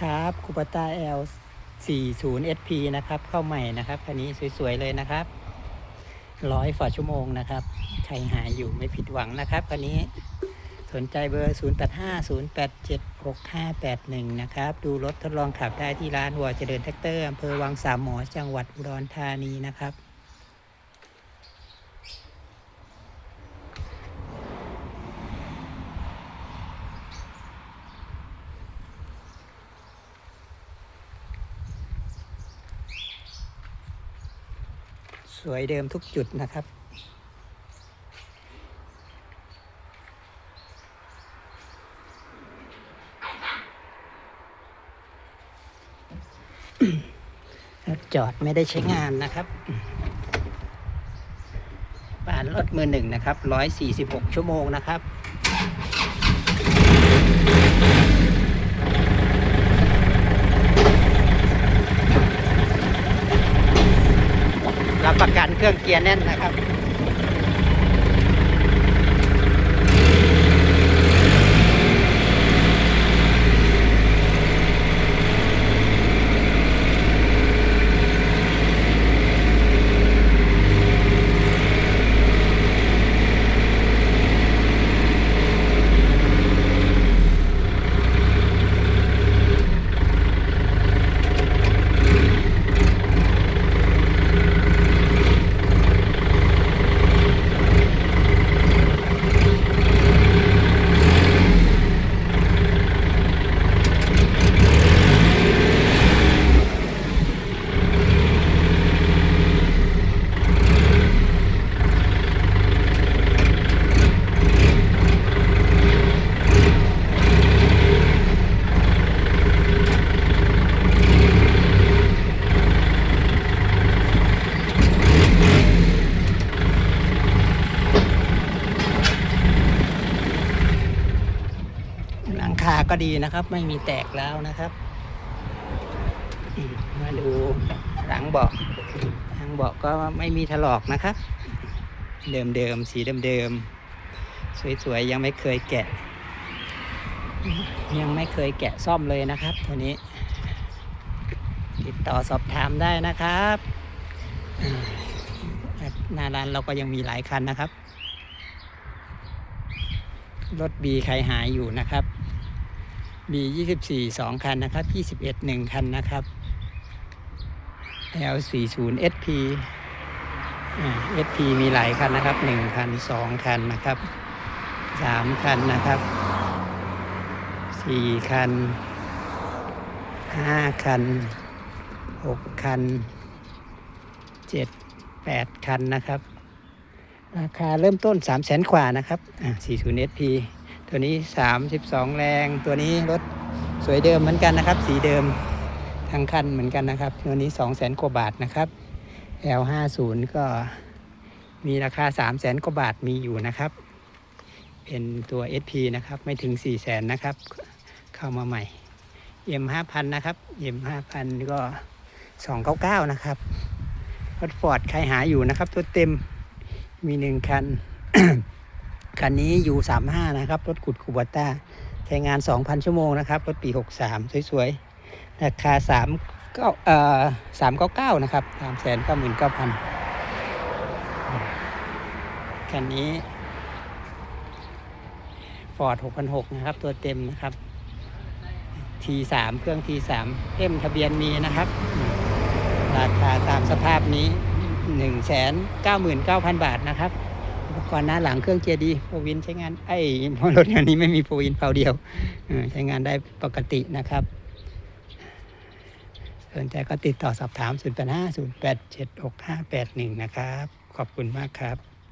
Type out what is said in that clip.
ครับคูปต้า L 40 SP นะครับ เข้าใหม่นะครับคันนี้สวย ๆ เลยนะครับร้อยฝ่าชั่วโมงนะครับ ใครหายอยู่ไม่ผิดหวังนะครับคันนี้สนใจเบอร์ 0850876581 นะครับ ดูรถทดลองขับได้ที่ร้านหัวเจริญแท็กเตอร์อำเภอวังสามหมอจังหวัดอุดรธานีนะครับ สวยเดิมทุกจุดนะครับ จอดไม่ได้ใช้งานนะครับบานรถมือหนึ่งนะครับร้อยสี่สิบหกชั่วโมงนะครับ รับประกันเครื่องเกียร์แน่นนะครับาก็ดีนะครับ ไม่มีแตกแล้วนะครับมาดูหลังเบาะหลังเบาะก็ไม่มีถลอกนะครับ เดิมๆสีเดิมๆสวยๆ ยังไม่เคยแกะ ยังไม่เคยแกะซ่อมเลยนะครับตัวนี้ ติดต่อสอบถามได้นะครับอ่าหน้าร้านเราก็ยังมีหลายคันนะครับ รถ B ใครหายอยู่นะครับ B 24 2คันนะครับ21 1คันนะครับ L 40 SP อ่า SP มีหลายคันนะครับ1คัน2คันนะครับ3คันนะครับ4คัน5คัน6คัน7 8คันนะครับ ราคาเริ่มต้น3 0 0แสนกว่านะครับอ่า40 SP ตัวนี้ 32 แรง ตัวนี้รถสวยเดิมเหมือนกันนะครับ สีเดิมทั้งคันเหมือนกันนะครับ ตัวนี้ 2 0 0แสนกว่าบาทนะครับ L50 ก็มีราคา 3 0 0แสนกว่าบาทมีอยู่นะครับ เป็นตัว SP นะครับไม่ถึง 4 0 0แสนนะครับ เข้ามาใหม่ M5000 นะครับ M5000 ก็ 299 นะครับรถฟอร์ดใครหาอยู่นะครับ ตัวเต็มมีหนึ่งคัน คันนี้อยู่35 นะครับ รถขุดคูบาต้าใช้งาน 2,000 ชั่วโมงนะครับ รถปี 63 สวยๆ ราคา3ก็เอ่อ399 นะครับ399,000คันนี้ Ford 6,600 นะครับ ตัวเต็มนะครับ T3 เครื่อง T3 เอ็มทะเบียนมีนะครับ ราคาตามสภาพนี้ 199,000 บาทนะครับ อุปกรณ์หน้าหลังเครื่องเจดีโฟวินใช้งานไอ้รถคันนี้ไม่มีโฟวินเผาเดียวใช้งานได้ปกตินะครับสนใจก็ติดต่อสอบถาม 0 8 5 0 8 7 6 5 8 1 นะครับ ขอบคุณมากครับ